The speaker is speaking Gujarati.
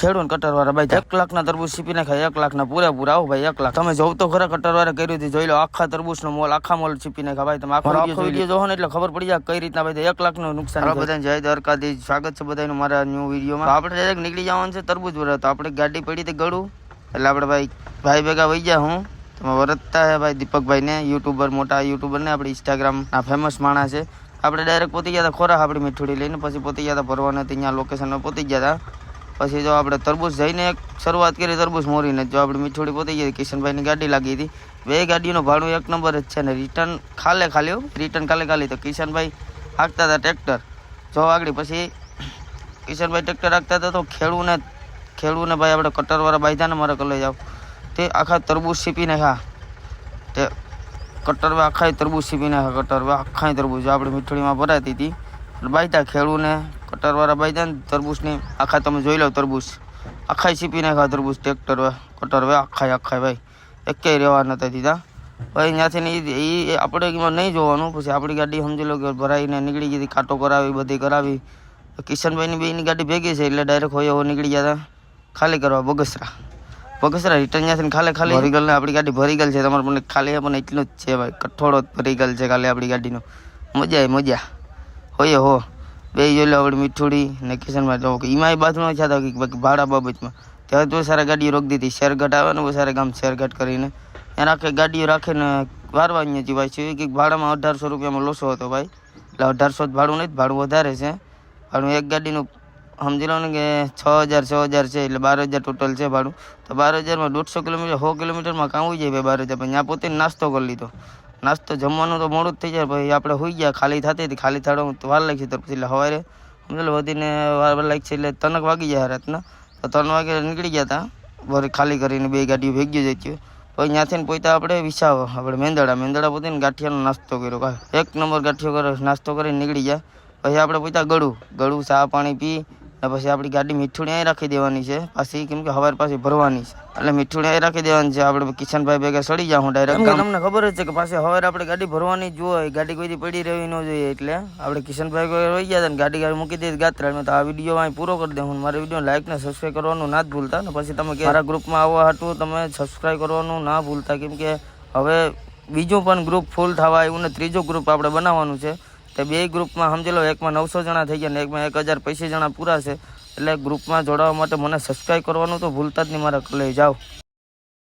ખેડૂત કટર વાળા ભાઈ એક લાખના તરબૂચ સીપી નાખ્યા એક લાખના પૂરેપૂરા. આવો ભાઈ એક લાખ. તમે જોવ તો ખરા કટર વાળા કર્યું હતું જોઈ લો આખા તરબૂચનો મોલ આખા મોલ સીપી નાખ્યા ભાઈ. તમે આખો આખો વીડિયો જોવો ને એટલે ખબર પડી જાય કઈ રીતના ભાઈ એક લાખનું નુકસાન બધાને જય દ્વારકાધી સ્વાગત છે બધાનું મારા ન્યૂ વિડીયોમાં. તો આપણે ડાયરેક્ટ નીકળી જવાનું છે તરબૂચ વરત તો આપણે ગાડી પડી હતી ગળું. એટલે આપણે ભાઈ ભાઈ ભેગા વહી ગયા હું. તમે વરતતા હે ભાઈ દીપકભાઈ ને યુટ્યુબર મોટા યુટ્યુબર ને આપણે ઇન્સ્ટાગ્રામ ના ફેમસ માણસ છે. આપણે ડાયરેક્ટ પોતી ગયા હતા ખોરાક આપણી મીઠુડી લઈને પછી પોતી ગયા હતા ભરવાના ત્યાં લોકેશનમાં પોતી ગયા હતા. પછી જો આપણે તરબૂચ જઈને શરૂઆત કરી, તરબૂચ મોરીને જો આપણે મીઠોડી પોતી ગઈ, કિશનભાઈની ગાડી લાગી હતી. બે ગાડીનું ભાડું એક નંબર જ છે ને રિટર્ન ખાલે ખાલી રિટર્ન ખાલે ખાલી. તો કિશનભાઈ હાંકતા હતા ટ્રેક્ટર જો આગળ પછી કિશનભાઈ ટ્રેક્ટર હાંકતા હતા તો ખેડૂને ખેડૂને ભાઈ આપણે કટરવાળા બાંધ્યા મારે કલે જાવ. તે આખા તરબૂચ સીપીને હા, તે કટરવા આખા તરબૂચ સીપીને હા, કટરવા આખાય તરબૂચ આપણે મીઠોડીમાં ભરાતી હતી. બાંધ્યા ખેડૂને કટરવાળા બાંધ્યા ને, તરબૂચની, આખા તમે જોઈ લો તરબૂચ. આખાય સીપી નાખા તરબૂચ ટ્રેક્ટર કટર વે આખાય આખાય ભાઈ. એકેય રહેવા નતા દીધા. ભાઈ ત્યાંથી એ આપણે નહીં જોવાનું, પછી આપણી ગાડી સમજી લો કે ભરાઈને નીકળી ગઈ કાંટો કરાવી, બધી કરાવી. કિશનભાઈની બેની ગાડી ભેગી છે, એટલે ડાયરેક્ટ હોય એવો નીકળી ગયા હતા. ખાલી કરવા, બગસરા. બગસરા, રિટર્ન ત્યાંથી ખાલી ખાલી. ભરી ગયેલ આપણી ગાડી ભરી ગયેલ છે, તમારે મને ખાલી પણ એટલું જ છે ભાઈ. કઠોળો ભરી ગયેલ છે ખાલી આપણી ગાડીનો. મજા મજા. હોય હો. બે જોઈ લો આપણે મીઠુડી ને કિશનભાઈ તો એમાં બાથરૂમ છે તો કે ભાડા બાબતમાં. ત્યારે તો સારા ગાડીઓ રોકી દીધી. શેરઘાટ આવે ને બહુ સારા ગામ શેરઘાટ કરીને. ત્યાં રાખે ગાડીઓ રાખીને વારવા હતી ભાઈ છે કે ભાડામાં અઢારસો રૂપિયામાં લોસો હતો ભાઈ. એટલે અઢારસો ભાડું નહીં ભાડું વધારે છે. ભાડું એક ગાડીનું સમજી લો ને કે છ હજાર છ હજાર છે એટલે બાર હજાર ટોટલ છે ભાડું. તો બાર હજારમાં દોઢસો કિલોમીટર, સો કિલોમીટરમાં કામ હોય જાય બાર હજાર. પણ ત્યાં પોતે નાસ્તો કરી લીધો. નાસ્તો જમવાનું તો મોડું જ થઈ જાય, ભાઈ આપણે હોઈ ગયા, ખાલી થતી હતી, ખાલી થાળો વાર લાગી તો પછી એટલે સવારે સમજો વધીને વાર લાગી છે એટલે તનક વાગી જાય રાતના. તો ત્રણ વાગે નીકળી ગયા હતા ભરી ખાલી કરીને બે ગાડીઓ ભેગી જઈ પછી ત્યાંથી પોતા આપણે વિસાવો, આપણે મેંદડા મેંદડા પોતે ગાંઠિયાનો નાસ્તો કર્યો એક નંબર ગાંઠિયો કરે, નાસ્તો કરીને નીકળી ગયા. પછી આપણે પોતા ગળું ગળું, ચા પાણી પી પછી આપણી ગાડી મીઠુડી અહીં રાખી દેવાની છે. પાછી કેમ કે હવાર પાછી ભરવાની છે. એટલે મીઠુડી અહીં રાખી દેવાની છે. આપણે કિશનભાઈ ભેગા સડી જાઉં હું ડાયરેક્ટ તમને ખબર જ છે કે પાછી હવાર આપણે ગાડી ભરવાની જ હોય. ગાડી કોઈ પડી રહેવી ન જોઈએ એટલે આપણે કિશનભાઈ કોઈ રહી ગયા હતા ને ગાડી ગાડી મૂકી દીધી ગાત્રામાં તો આ વીડિયો અહીં પૂરો કરી દઉં. મારા વીડિયો લાઈક ને સબસ્ક્રાઈબ કરવાનું ના જ ભૂલતા. ને પછી તમે મારા ગ્રુપમાં આવવા હતું તમે સબસ્ક્રાઈબ કરવાનું ના ભૂલતા. કેમ કે હવે બીજું પણ ગ્રુપ ફૂલ થવા આવ્યું ને ત્રીજું ગ્રુપ આપણે બનાવવાનું છે. તે બે ગ્રુપમાં સમજી લો, એકમાં નવસો જણા થઈ ગયા ને એકમાં એક હજાર પૈસી જણા પૂરા છે. એટલે ગ્રુપમાં જોડાવા માટે મને સબસ્ક્રાઈબ કરવાનું તો ભૂલતા જ નહીં મારા. કલે જાઓ.